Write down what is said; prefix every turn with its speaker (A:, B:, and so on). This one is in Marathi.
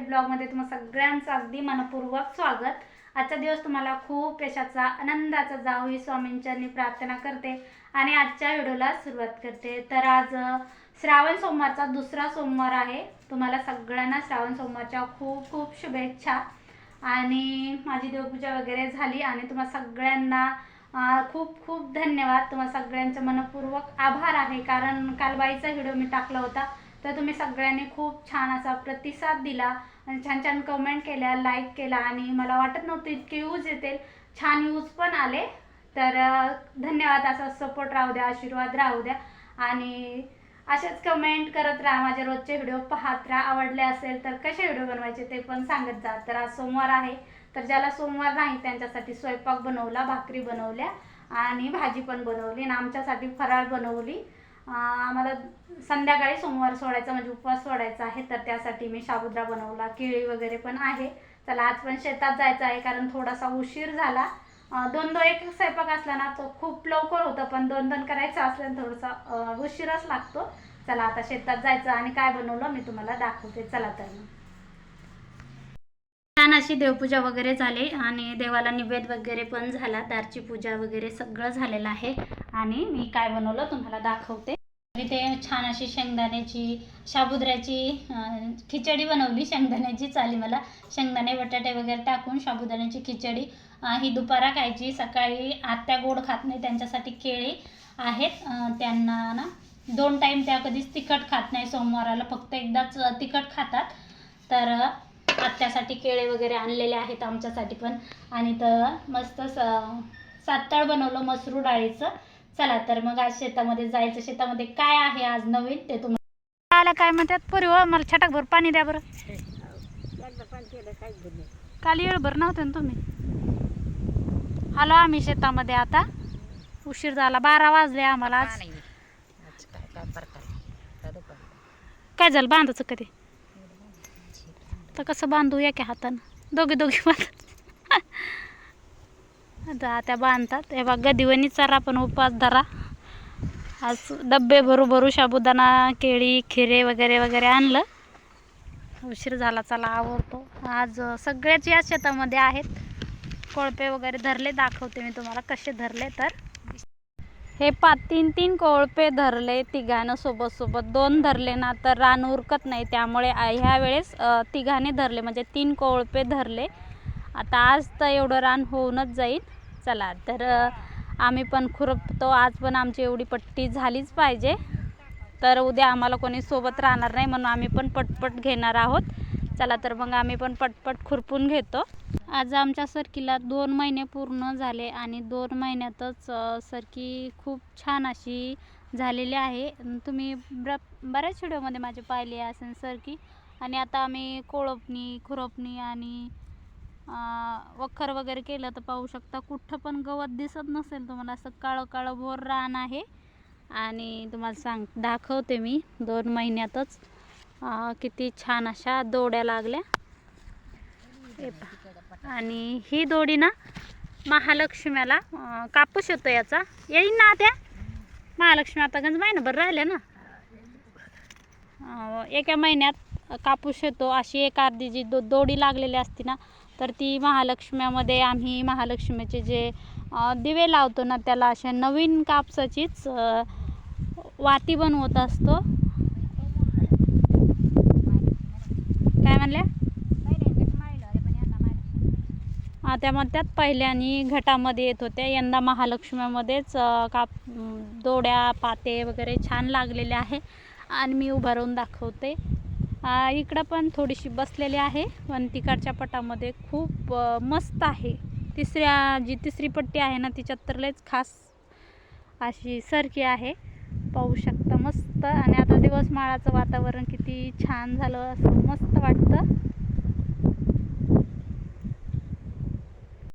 A: मराठी ब्लॉगमध्ये तुम्हाला सगळ्यांचं अगदी मनपूर्वक स्वागत. आजचा दिवस तुम्हाला खूप यशाचा आनंदाचा जाऊ ही स्वामींच्यांनी प्रार्थना करते आणि आजच्या व्हिडिओला सुरुवात करते. तर आज श्रावण सोमवारचा दुसरा सोमवार आहे. तुम्हाला सगळ्यांना श्रावण सोमवारच्या खूप खूप शुभेच्छा. आणि माझी देवपूजा वगैरे झाली आणि तुम्हाला सगळ्यांना खूप खूप धन्यवाद. तुम्हाला सगळ्यांचं मनपूर्वक आभार आहे. कारण काल बाईचा व्हिडिओ मी टाकला होता. तर तुम्ही सगळ्यांनी खूप छान असा प्रतिसाद दिला आणि छान छान कमेंट केल्या लाईक केला आणि मला वाटत नव्हतं इतके यूज येतील. छान यूज पण आले. तर धन्यवाद असा सपोर्ट राहू द्या आशीर्वाद राहू द्या. आणि असेच कमेंट करत राहा. माझे रोजचे व्हिडिओ पाहत राहा. आवडले असेल तर कसे व्हिडिओ बनवायचे ते पण सांगत जा. तर आज सोमवार आहे. तर ज्याला सोमवार नाही त्यांच्यासाठी स्वयंपाक बनवला भाकरी बनवल्या आणि भाजी पण बनवली आणि आमच्यासाठी फराळ बनवली. आम्हाला संध्याकाळी सोमवार सोडायचा म्हणजे उपवास सोडायचा आहे तर त्यासाठी मी साबुद्रा बनवला केळी वगैरे पण आहे. चला आज पण शेतात जायचं आहे कारण थोडासा उशीर झाला. दोन दोन एक स्वयंपाक असला ना तो खूप लवकर होतं पण दोन दोन करायचं असल्यानं थोडासा उशीरच लागतो. चला आता शेतात जायचं आणि काय बनवलं मी तुम्हाला दाखवते. चला तर मग. छान अशी देवपूजा वगैरे झाली आणि देवाला निवेद वगैरे पण झाला दारची पूजा वगैरे सगळं झालेलं आहे. आणि मी काय बनवलं तुम्हाला दाखवते. इथे ते छान अशी शेंगदाण्याची साबुद्र्याची खिचडी बनवली. शेंगदाण्याची चाली मला. शेंगदाणे बटाटे वगैरे टाकून साबुदाण्याची खिचडी ही दुपारा खायची. सकाळी आत्या गोड खात नाही त्यांच्यासाठी केळी आहेत. त्यांना ना दोन टाईम त्या कधीच तिखट खात नाही. सोमवाराला फक्त एकदाच तिखट खातात. तर आत्यासाठी केळे वगैरे आणलेले आहेत आमच्यासाठी पण. आणि तर मस्त स- सातळ बनवलं मसरू डाळीचं. चला तर मग आज शेतामध्ये जायचं शेतामध्ये काय आहे आज नवीन ते तुम्हाला आला काय म्हणतात पुरी हो मला छटाकभर पाणी द्या बरं. काल येळभर नव्हते ना तुम्ही? आलो आम्ही शेतामध्ये आता. उशीर झाला बारा वाजले आम्हाला आज. काय झालं बांधायचं कधी? तर कसं बांधू एका हातानं. दोघे दोघे बांध. आता त्या बांधतात. हे बघ गदिवणी चारा पण उपास धरा. आज डब्बे भरू भरू साबुदाणा केळी खिरे वगैरे वगैरे आणलं. उशीर झाला चला आवडतो आज सगळ्याच या शेतामध्ये आहेत. कोळपे वगैरे धरले दाखवते मी तुम्हाला कसे धरले तर. हे पा तीन तीन कोळपे धरले तिघानं सोबत सोबत. दोन धरले ना तर रान उरकत नाही त्यामुळे ह्या वेळेस तिघाने धरले. म्हणजे तीन कोळपे धरले. आता आज तर एवढं रान होऊनच जाईल. चला तर आम्ही पण खुरपतो. आज पण आमची एवढी पट्टी झालीच पाहिजे. तर उद्या आम्हाला कोणी सोबत राहणार नाही म्हणून आम्ही पण पटपट घेणार आहोत. चला तर मग आम्ही पण पटपट खुरपून घेतो. आज आमच्या सरकीला दोन महिने पूर्ण झाले आणि दोन महिन्यातच सरकी खूप छान अशी झालेली आहे. तुम्ही ब्र बऱ्याच व्हिडिओमध्ये माझे पाहिले असेल सरकी. आणि आता आम्ही कोळपणी खुरपणी आणि वखर वगैरे केलं तर पाहू शकता. कुठं पण गवत दिसत नसेल तुम्हाला असं काळं काळं भोर रान आहे. आणि तुम्हाला सांग दाखवते मी दोन महिन्यातच. किती छान अशा दोड्या लागल्या. आणि ही दोडी ना महालक्ष्म्याला कापूस येतो याचा. येईन ना त्या? महालक्ष्मी आता गंज महिनाभर राहिल्या ना? एका महिन्यात कापूस येतो अशी एक अर्धी जी दो दोडी लागलेली असते ना तर ती महालक्ष्म्यामध्ये आम्ही महालक्ष्मीचे जे दिवे लावतो ना त्याला अशा नवीन कापसाचीच वाती बनवत असतो. काय म्हणल्या? हा, त्या म्हणतात पहिल्यानी घटामध्ये येत होत्या. यंदा महालक्ष्म्यामध्येच काप दोड्या पाते वगैरे छान लागलेले आहे. आणि मी उभारून दाखवते. इकडं पण थोडीशी बसलेली आहे. पण तिकडच्या पटामध्ये खूप मस्त आहे. तिसऱ्या जी तिसरी पट्टी आहे ना तिच्यात तर लयच खास अशी सरकी आहे. पाहू शकता मस्त. आणि आता दिवसमाळाचं वातावरण किती छान झालं असं मस्त वाटतं.